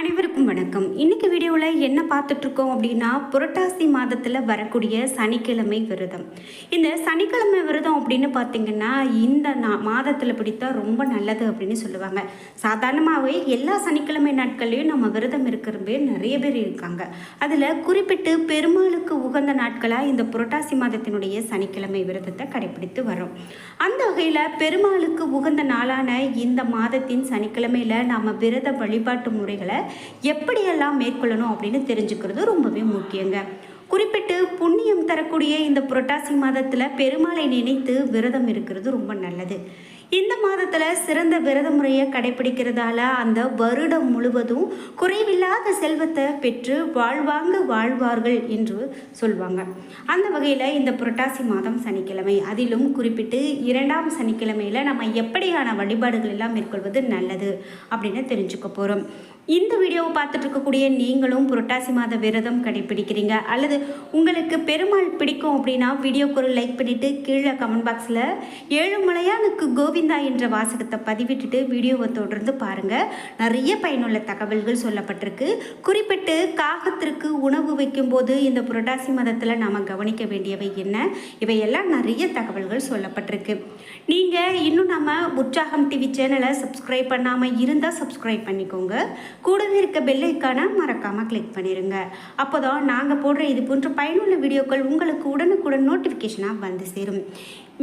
அனைவருக்கும் வணக்கம். இன்னைக்கு வீடியோவில் என்ன பார்த்துட்டு இருக்கோம் அப்படின்னா புரட்டாசி மாதத்தில் வரக்கூடிய சனிக்கிழமை விரதம். இந்த சனிக்கிழமை விரதம் அப்படின்னு பார்த்தீங்கன்னா இந்த நா மாதத்தில் பிடித்தா ரொம்ப நல்லது அப்படின்னு சொல்லுவாங்க. சாதாரணமாகவே எல்லா சனிக்கிழமை நாட்கள்லையும் நம்ம விரதம் இருக்கிற பேர் நிறைய பேர் இருக்காங்க. அதில் குறிப்பிட்டு பெருமாளுக்கு உகந்த நாட்களாக இந்த புரட்டாசி மாதத்தினுடைய சனிக்கிழமை விரதத்தை கடைபிடித்து வரோம் அந்த வகையில் பெருமாளுக்கு உகந்த நாளான இந்த மாதத்தின் சனிக்கிழமையில் நாம் விரத வழிபாட்டு முறைகளை எப்படியெல்லாம் மேற்கொள்ளணும் அப்படின்னு தெரிஞ்சுக்கிறது ரொம்பவே முக்கியங்க. குறிப்பிட்டு புண்ணியம் தரக்கூடிய இந்த புரட்டாசி மாதத்தில் பெருமாளை நினைத்து விரதம் இருக்கிறது ரொம்ப நல்லது. இந்த மாதத்தில் சிறந்த விரத முறையை கடைபிடிக்கிறதால அந்த வருடம் முழுவதும் குறைவில்லாத செல்வத்தை பெற்று வாழ்வாங்க வாழ்வார்கள் என்று சொல்வாங்க. அந்த வகையில் இந்த புரட்டாசி மாதம் சனிக்கிழமை. அதிலும் குறிப்பிட்டு இரண்டாம் சனிக்கிழமையில் நம்ம எப்படியான வழிபாடுகள் எல்லாம் மேற்கொள்வது நல்லது அப்படின்னு தெரிஞ்சுக்க போகிறோம் இந்த வீடியோவை பார்த்துட்டு இருக்கக்கூடிய நீங்களும் புரட்டாசி மாத விரதம் கடைபிடிக்கிறீங்க. அல்லது உங்களுக்கு பெருமாள் பிடிக்கும் அப்படின்னா வீடியோக்கு ஒரு லைக் பண்ணிவிட்டு கீழே கமெண்ட் பாக்ஸில் ஏழுமலையானுக்கு கோவிந்தா என்ற வாசகத்தை பதிவிட்டுட்டு வீடியோவை தொடர்ந்து பாருங்கள் நிறைய பயனுள்ள தகவல்கள் சொல்லப்பட்டிருக்கு. குறிப்பிட்டு காகத்திற்கு உணவு வைக்கும்போது இந்த புரட்டாசி மாதத்தில் நாம் கவனிக்க வேண்டியவை என்ன? இவையெல்லாம் நிறைய தகவல்கள் சொல்லப்பட்டிருக்கு. நீங்கள் இன்னும் நம்ம உற்சாகம் டிவி சேனலை சப்ஸ்கிரைப் பண்ணாமல் இருந்தால் சப்ஸ்கிரைப் பண்ணிக்கோங்க. கூடவே இருக்க பெல்லைக்கான மறக்காமல் கிளிக் பண்ணிடுங்க அப்போ தான் நாங்கள் போடுற இது போன்ற பயனுள்ள வீடியோக்கள் உங்களுக்கு உடனுக்குடன் நோட்டிஃபிகேஷனாக வந்து சேரும்.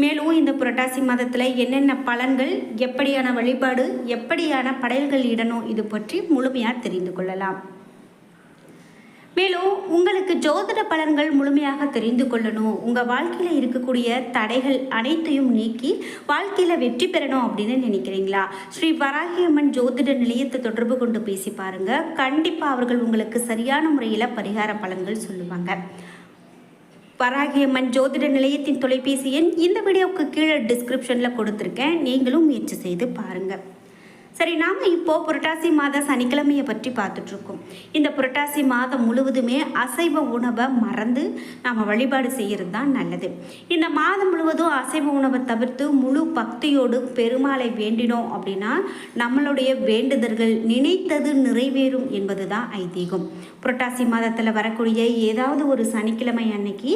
மேலும் இந்த புரட்டாசி மாதத்தில் என்னென்ன பலன்கள் எப்படியான வழிபாடு எப்படியான படையல்கள் இடணும் இது பற்றி முழுமையாக தெரிந்து கொள்ளலாம். மேலும் உங்களுக்கு ஜோதிட பலன்கள் முழுமையாக தெரிந்து கொள்ளணும். உங்கள் வாழ்க்கையில் இருக்கக்கூடிய தடைகள் அனைத்தையும் நீக்கி வாழ்க்கையில் வெற்றி பெறணும் அப்படின்னு நினைக்கிறீங்களா? ஸ்ரீ வராகியம்மன் ஜோதிட நிலையத்தை தொடர்பு கொண்டு பேசி பாருங்க. கண்டிப்பாக அவர்கள் உங்களுக்கு சரியான முறையில் பரிகார பலன்கள் சொல்லுவாங்க. வராகியம்மன் ஜோதிட நிலையத்தின் தொலைபேசி எண் இந்த வீடியோவுக்கு கீழே டிஸ்கிரிப்ஷனில் கொடுத்துருக்கேன். நீங்களும் முயற்சி செய்து பாருங்கள் சரி நாம் இப்போது புரட்டாசி மாத சனிக்கிழமையை பற்றி பார்த்துட்ருக்கோம். இந்த புரட்டாசி மாதம் முழுவதுமே அசைவ உணவை மறந்து நாம் வழிபாடு செய்கிறது தான் நல்லது. இந்த மாதம் முழுவதும் அசைவ உணவை தவிர்த்து முழு பக்தியோடு பெருமாளை வேண்டினோம் அப்படின்னா நம்மளுடைய வேண்டுதல்கள் நினைத்தது நிறைவேறும் என்பது தான் ஐதீகம். புரட்டாசி மாதத்தில் வரக்கூடிய ஏதாவது ஒரு சனிக்கிழமை அன்னைக்கு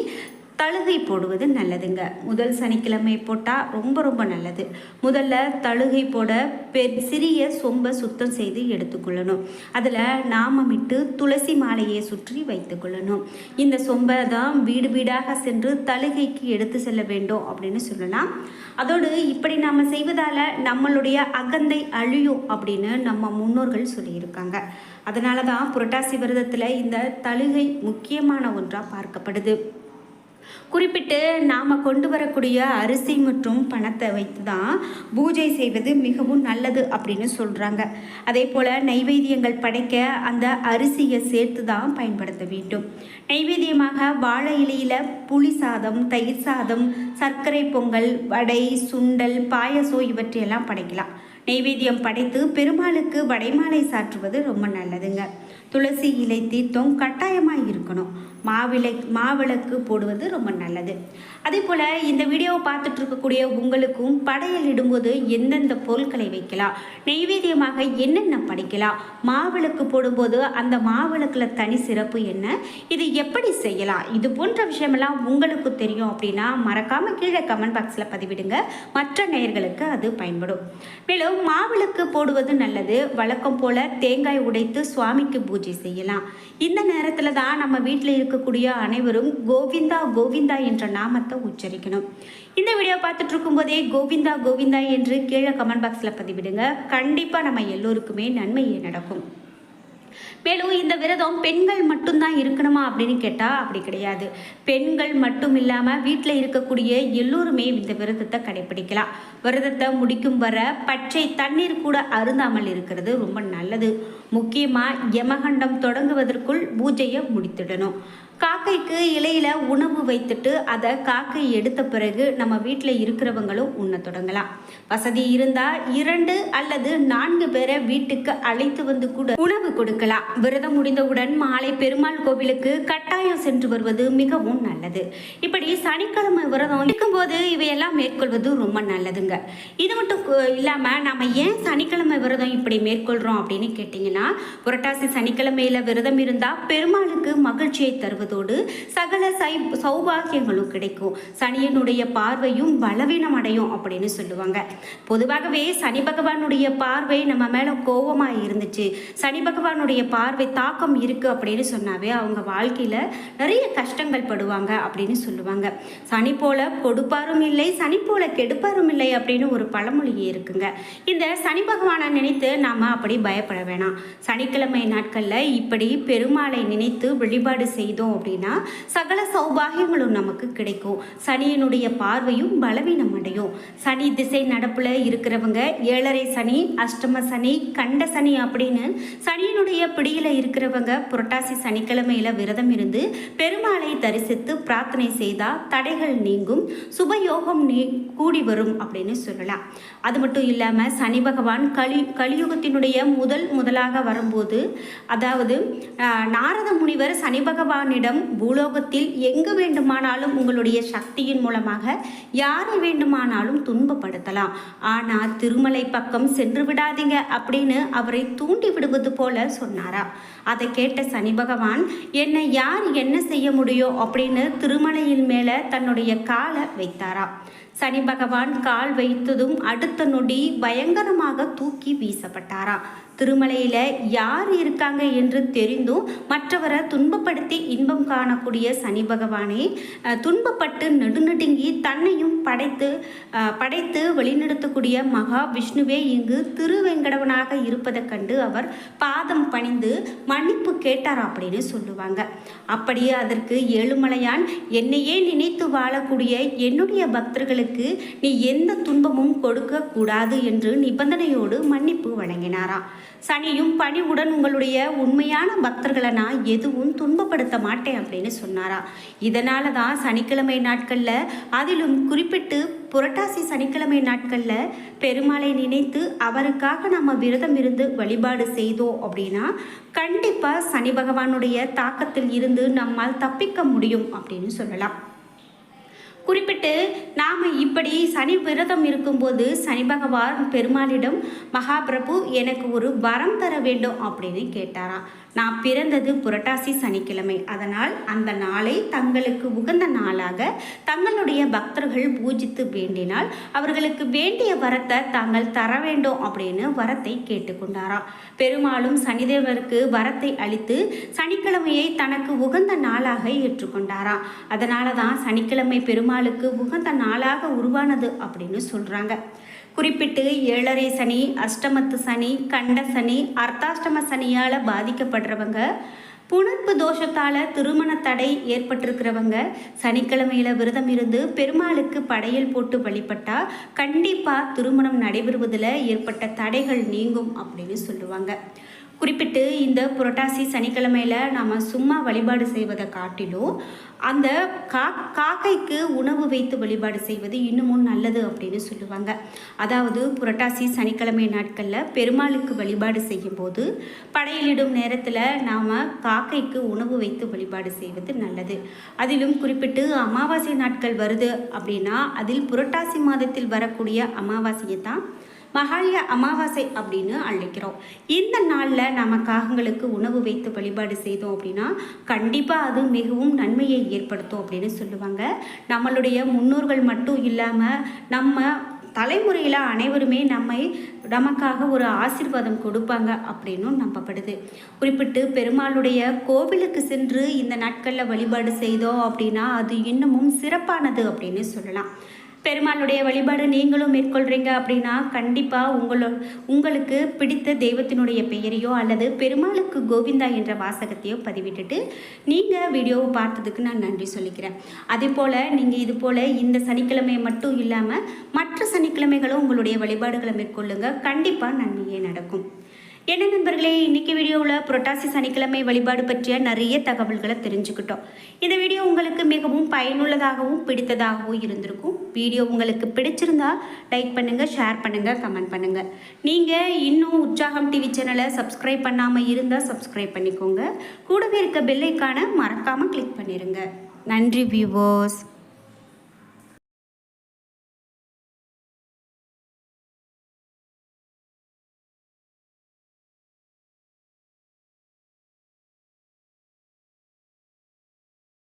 தழுகை போடுவது நல்லதுங்க. முதல் சனிக்கிழமை போட்டால் ரொம்ப ரொம்ப நல்லது. முதல்ல தழுகை போட பெ சிறிய சொம்பை சுத்தம் செய்து எடுத்துக்கொள்ளணும். அதில் நாமமிட்டு துளசி மாலையை சுற்றி வைத்துக்கொள்ளணும். இந்த சொம்பை தான் வீடு வீடாக சென்று தழுகைக்கு எடுத்து செல்ல வேண்டும் அப்படின்னு சொல்லலாம். அதோடு இப்படி நாம் செய்வதால் நம்மளுடைய அகந்தை அழியும் அப்படின்னு நம்ம முன்னோர்கள் சொல்லியிருக்காங்க. அதனால தான் புரட்டாசி விரதத்தில் இந்த தழுகை முக்கியமான ஒன்றாக பார்க்கப்படுது. குறிப்பிட்டு நாம் கொண்டு வரக்கூடிய அரிசி மற்றும் பணத்தை வைத்து தான் பூஜை செய்வது மிகவும் நல்லது அப்படின்னு சொல்கிறாங்க அதே போல் நைவேத்தியங்கள் படைக்க அந்த அரிசியை சேர்த்து தான் பயன்படுத்த வேண்டும். நைவேத்தியமாக வாழை இலையில் புளி சாதம் தயிர் சாதம் சர்க்கரை பொங்கல் வடை சுண்டல் பாயசம் இவற்றையெல்லாம் படைக்கலாம். நெய்வேத்தியம் படைத்து பெருமாளுக்கு வடைமாலை சாற்றுவது ரொம்ப நல்லதுங்க. துளசி இலை தீர்த்தம் கட்டாயமாக இருக்கணும். மாவிளை மாவிளக்கு போடுவது ரொம்ப நல்லது. அதே போல் இந்த வீடியோவை பார்த்துட்டு இருக்கக்கூடிய உங்களுக்கும் படையல் இடும்போது எந்தெந்த பொருட்களை வைக்கலாம் நெய்வேத்தியமாக என்னென்ன படைக்கலாம் மாவிளக்கு போடும்போது அந்த மாவிளக்கில் தனி சிறப்பு என்ன இது எப்படி செய்யலாம் இது போன்ற விஷயமெல்லாம் உங்களுக்கு தெரியும் அப்படின்னா மறக்காமல் கீழே கமெண்ட் பாக்ஸில் பதிவிடுங்க. மற்ற நேயர்களுக்கு அது பயன்படும். மேலும் மாவிளக்கு போடுவது நல்லது. வழக்கம் போல் தேங்காய் உடைத்து சுவாமிக்கு பூஜை செய்யலாம். இந்த நேரத்தில் தான் நம்ம வீட்டில் இருக்கக்கூடிய அனைவரும் கோவிந்தா கோவிந்தா என்ற நாமத்தை உச்சரிக்கணும். இந்த வீடியோ பார்த்துட்டு இருக்கும்போதே கோவிந்தா கோவிந்தா என்று கீழே கமெண்ட் பாக்ஸில் பதிவிடுங்க. கண்டிப்பாக நம்ம எல்லோருக்குமே நன்மையே நடக்கும். மேலும் இந்த விரதம் பெண்கள் மட்டும்தான் இருக்கணுமா அப்படின்னு கேட்டால் அப்படி கிடையாது. பெண்கள் மட்டும் இல்லாமல் வீட்டில் இருக்கக்கூடிய எல்லோருமே இந்த விரதத்தை கடைபிடிக்கலாம் விரதத்தை முடிக்கும் வர பச்சை தண்ணீர் கூட அருந்தாமல் இருக்கிறது ரொம்ப நல்லது. முக்கியமாக யமகண்டம் தொடங்குவதற்குள் பூஜையை முடித்திடணும். காக்கைக்கு இலையில் உணவு வைத்துட்டு அதை காக்கை எடுத்த பிறகு நம்ம வீட்டில் இருக்கிறவங்களும் உண்ண தொடங்கலாம். வசதி இருந்தால் இரண்டு அல்லது நான்கு பேரை வீட்டுக்கு அழைத்து வந்து கூட உணவு கொடுக்கலாம். விரதம் முடிந்தவுடன் மாலை பெருமாள் கோவிலுக்கு கட்டாயம் சென்று வருவது மிகவும் நல்லது. இப்படி சனிக்கிழமை விரதம் இருக்கும்போது இவையெல்லாம் மேற்கொள்வது ரொம்ப நல்லதுங்க. இது மட்டும் இல்லாமல் நாம் நம்ம ஏன் சனிக்கிழமை விரதம் இப்படி மேற்கொள்கிறோம் அப்படின்னு கேட்டிங்கன்னா புரட்டாசி சனிக்கிழமையில் விரதம் இருந்தால் பெருமாளுக்கு மகிழ்ச்சியை தருவதோடு சகல சை சௌபாகியங்களும் கிடைக்கும். சனியனுடைய பார்வையும் பலவீனம் அடையும் அப்படின்னு சொல்லுவாங்க. பொதுவாகவே சனி பகவானுடைய பார்வை நம்ம மேலே கோபமாக இருந்துச்சு. சனி பகவானுடைய பார்வை தாக்கம் இருக்குது அப்படின்னு சொன்னாவே அவங்க வாழ்க்கையில் நிறைய கஷ்டங்கள் படுவாங்க அப்படின்னு சொல்லுவாங்க. சனி போல கொடுப்பாரும் இல்லை சனி போல கெடுப்பாரும் இல்லை அப்படின்னு ஒரு பழமொழியே இருக்குங்க. இந்த சனி பகவானை நினைத்து நாம் அப்படி பயப்பட வேணாம். சனிக்கிழமை நாட்களில் இப்படி பெருமாளை நினைத்து வழிபாடு செய்தோம் அப்படின்னா சகல சௌபாகியங்களும் நமக்கு கிடைக்கும். சனியினுடைய பார்வையும் பலவீனம் அடையும். சனி திசை நடப்புல இருக்கிறவங்க ஏழரை சனி அஷ்டம சனி கண்ட சனி அப்படின்னு சனியினுடைய பிடியில இருக்கிறவங்க புரட்டாசி சனிக்கிழமையில விரதம் இருந்து பெருமாளை தரிசித்து பிரார்த்தனை செய்தா தடைகள் நீங்கும் சுபயோகம் நீ கூடி வரும் அப்படின்னு சொல்லலாம். அது மட்டும் இல்லாம சனி பகவான் கலி கலியுகத்தினுடைய முதல் முதலாக வரும்போது அதாவது நாரத முனிவர் சனி பகவானிடம் பூலோகத்தில் எங்கு வேண்டுமானாலும் உங்களுடைய சக்தியின் மூலமாக யாரை வேண்டுமானாலும் துன்பப்படுத்தலாம். ஆனால் திருமலை பக்கம் சென்று விடாதீங்க அப்படின்னு அவரை தூண்டி விடுவது போல சொன்னாரா. அதை கேட்ட சனி பகவான் என்னை யார் என்ன செய்ய முடியும்? அப்படின்னு திருமலையின் மேலே தன்னுடைய காலை வைத்தாரா. சனி பகவான் கால் வைத்ததும் அடுத்த நொடி பயங்கரமாக தூக்கி வீசப்பட்டாரா. திருமலையில் யார் இருக்காங்க என்று தெரிந்தும் மற்றவரை துன்பப்படுத்தி இன்பம் காணக்கூடிய சனி பகவானே துன்பப்பட்டு நெடுநடுங்கி தன்னையும் படைத்து படைத்து வழிநடத்தக்கூடிய மகா விஷ்ணுவே இங்கு திருவெங்கடவனாக இருப்பதைக் கண்டு அவர் பாதம் பணிந்து மன்னிப்பு கேட்டார் அப்படின்னு சொல்லுவாங்க. அப்படியே அதற்கு ஏழுமலையான் என்னையே நினைத்து வாழக்கூடிய என்னுடைய பக்தர்களுக்கு நீ எந்த துன்பமும் கொடுக்க கூடாது என்று நிபந்தனையோடு மன்னிப்பு வழங்கினாராம். சனியும் பணிவுடன் உங்களுடைய உண்மையான பக்தர்களை நான் எதுவும் துன்பப்படுத்த மாட்டேன் அப்படின்னு சொன்னாரா இதனால தான் சனிக்கிழமை நாட்களில் அதிலும் குறிப்பிட்டு புரட்டாசி சனிக்கிழமை நாட்களில் பெருமாளை நினைத்து அவருக்காக நம்ம விரதம் இருந்து வழிபாடு செய்தோம் அப்படின்னா கண்டிப்பாக சனி பகவானுடைய தாக்கத்தில் இருந்து நம்மால் தப்பிக்க முடியும் அப்படின்னு சொல்லலாம். குறிப்பிட்டு நாம் இப்படி சனி விரதம் இருக்கும்போது சனி பகவான் பெருமாளிடம் மகாபிரபு எனக்கு ஒரு வரம் தர வேண்டும் அப்படின்னு கேட்டாராம். நான் பிறந்தது புரட்டாசி சனிக்கிழமை. அதனால் அந்த நாளை தங்களுக்கு உகந்த நாளாக தங்களுடைய பக்தர்கள் பூஜித்து வேண்டினால் அவர்களுக்கு வேண்டிய வரத்தை தாங்கள் தர வேண்டும் அப்படின்னு வரத்தை கேட்டுக்கொண்டாராம் பெருமாளும் சனிதேவருக்கு வரத்தை அளித்து சனிக்கிழமையை தனக்கு உகந்த நாளாக ஏற்றுக்கொண்டாராம் அதனால தான் சனிக்கிழமை பெருமாளுக்கு உகந்த நாளாக உருவானது அப்படின்னு சொல்கிறாங்க குறிப்பிட்டு ஏழரை சனி அஷ்டமத்து சனி கண்ட சனி அர்த்தாஷ்டம சனியால் பாதிக்கப்படுறவங்க புணர்ப்பு தோஷத்தால் திருமண தடை ஏற்பட்டிருக்கிறவங்க சனிக்கிழமையில் விரதம் இருந்து பெருமாளுக்கு படையல் போட்டு வழிபட்டால் கண்டிப்பாக திருமணம் நடைபெறுவதில் ஏற்பட்ட தடைகள் நீங்கும் அப்படின்னு சொல்லுவாங்க. குறிப்பிட்டு இந்த புரட்டாசி சனிக்கிழமையில நாம் சும்மா வழிபாடு செய்வதை காட்டிலும் அந்த கா காக்கைக்கு உணவு வைத்து வழிபாடு செய்வது இன்னமும் நல்லது அப்படின்னு சொல்லுவாங்க. அதாவது புரட்டாசி சனிக்கிழமை நாட்களில் பெருமாளுக்கு வழிபாடு செய்யும்போது படையலிடும் நேரத்தில் நாம் காக்கைக்கு உணவு வைத்து வழிபாடு செய்வது நல்லது. அதிலும் குறிப்பிட்டு அமாவாசை நாட்கள் வருது அப்படின்னா அதில் புரட்டாசி மாதத்தில் வரக்கூடிய அமாவாசையை தான் மகாலய அமாவாசை அப்படின்னு அழைக்கிறோம். இந்த நாளில் நம்ம காகங்களுக்கு உணவு வைத்து வழிபாடு செய்தோம் அப்படின்னா கண்டிப்பாக அது மிகவும் நன்மையை ஏற்படுத்தும் அப்படின்னு சொல்லுவாங்க. நம்மளுடைய முன்னோர்கள் மட்டும் இல்லாமல் நம்ம தலைமுறையில் அனைவருமே நம்மை நமக்காக ஒரு ஆசீர்வாதம் கொடுப்பாங்க அப்படின்னும் நம்பப்படுது. குறிப்பிட்டு பெருமாளுடைய கோவிலுக்கு சென்று இந்த நாட்களில் வழிபாடு செய்தோம் அப்படின்னா அது இன்னமும் சிறப்பானது அப்படின்னு சொல்லலாம். பெருமாளுடைய வழிபாடு நீங்களும் மேற்கொள்கிறீங்க அப்படின்னா கண்டிப்பாக உங்களோ உங்களுக்கு பிடித்த தெய்வத்தினுடைய பெயரையோ அல்லது பெருமாளுக்கு கோவிந்தா என்ற வாசகத்தையோ பதிவிட்டுட்டு நீங்கள் வீடியோவை பார்த்ததுக்கு நான் நன்றி சொல்லிக்கிறேன். அதே போல் நீங்கள் இது போல் இந்த சனிக்கிழமை மட்டும் இல்லாமல் மற்ற சனிக்கிழமைகளும் உங்களுடைய வழிபாடுகளை மேற்கொள்ளுங்க. கண்டிப்பாக நன்மையே நடக்கும். என்ன நண்பர்களே இன்றைக்கி வீடியோவில் புரட்டாசி சனிக்கிழமை வழிபாடு பற்றிய நிறைய தகவல்களை தெரிஞ்சுக்கிட்டோம். இந்த வீடியோ உங்களுக்கு மிகவும் பயனுள்ளதாகவும் பிடித்ததாகவும் இருந்திருக்கும். வீடியோ உங்களுக்கு பிடிச்சிருந்தா லைக் பண்ணுங்கள் ஷேர் பண்ணுங்கள் கமெண்ட் பண்ணுங்கள் நீங்கள் இன்னும் உற்சாகம் டிவி சேனலை சப்ஸ்கிரைப் பண்ணாமல் இருந்தால் சப்ஸ்கிரைப் பண்ணிக்கோங்க. கூடவே இருக்க பெல்லைக்கான மறக்காமல் கிளிக் பண்ணிடுங்க நன்றி வியூவர்ஸ்